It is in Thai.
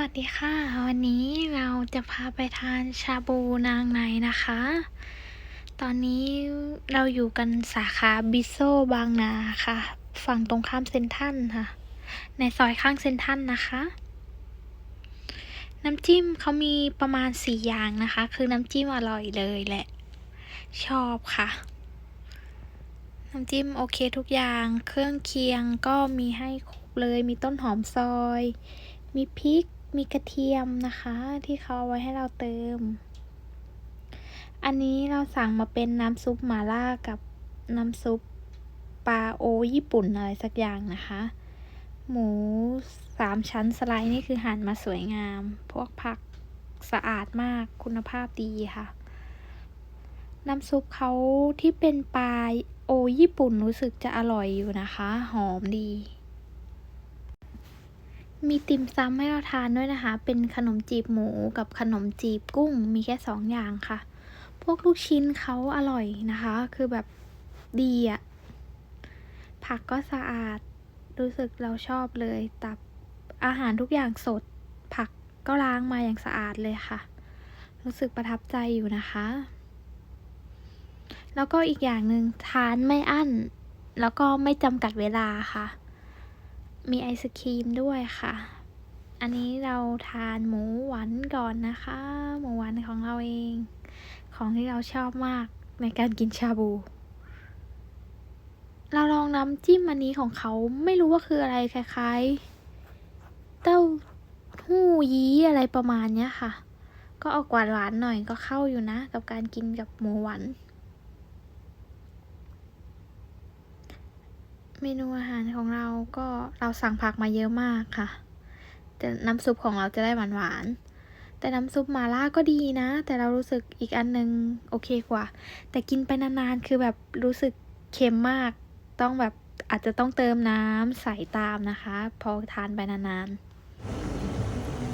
วัสดีค่ะ วันนี้เราจะพาไปทานชาบูนางในนะคะ ตอนนี้เราอยู่กันสาขาบิโซบางนาค่ะ ฝั่งตรงข้ามเซนทันค่ะ ในซอยข้างเซนทันนะคะ น้ำจิ้มเขามีประมาณสี่อย่างนะคะ คือน้ำจิ้มอร่อยเลยแหละ ชอบค่ะ น้ำจิ้มโอเคทุกอย่าง เครื่องเคียงก็มีให้ครบเลย มีต้นหอมซอยมีพริก มีกระเทียมนะคะที่เขาเอาไว้ให้เราเติม อันนี้เราสั่งมาเป็นน้ำซุปหม่าล่ากับน้ำซุปปลาโอญี่ปุ่นอะไรสักอย่างนะคะ หมูสามชั้นสไลด์นี่คือหั่นมาสวยงาม พวกผักสะอาดมากคุณภาพดีค่ะ น้ำซุปเขาที่เป็นปลาโอญี่ปุ่นรู้สึกจะอร่อยอยู่นะคะ หอมดี มีติ่มซำให้เราทานด้วยนะคะ เป็นขนมจีบหมูกับขนมจีบกุ้ง มีแค่สองอย่างค่ะ พวกลูกชิ้นเขาอร่อยนะคะ คือแบบดีอะผักก็สะอาด รู้สึกเราชอบเลย ตับอาหารทุกอย่างสด ผักก็ล้างมาอย่างสะอาดเลยค่ะ รู้สึกประทับใจอยู่นะคะ แล้วก็อีกอย่างหนึ่งทานไม่อั้น แล้วก็ไม่จำกัดเวลาค่ะ มีไอศครีมด้วยค่ะ อันนี้เราทานหมูหวานก่อนนะคะ หมูหวานของเราเอง ของที่เราชอบมากในการกินชาบู เราลองน้ำจิ้มอันนี้ของเขาไม่รู้ว่าคืออะไรคล้ายๆ เต้าหู้ยี้อะไรประมาณเนี้ยค่ะ ก็ออกหวานหวานๆหน่อยก็เข้าอยู่นะ กับการกินกับหมูหวาน เมนูอาหารของเราก็เราสั่งผักมาเยอะมากค่ะ แต่น้ำซุปของเราจะได้หวานหวานๆแต่น้ำซุปมาล่าก็ดีนะ แต่เรารู้สึกอีกอันนึงโอเคกว่า แต่กินไปนานๆคือแบบรู้สึกเค็มมาก ต้องแบบอาจจะต้องเติมน้ำใส่ตามนะคะ พอทานไปนานๆ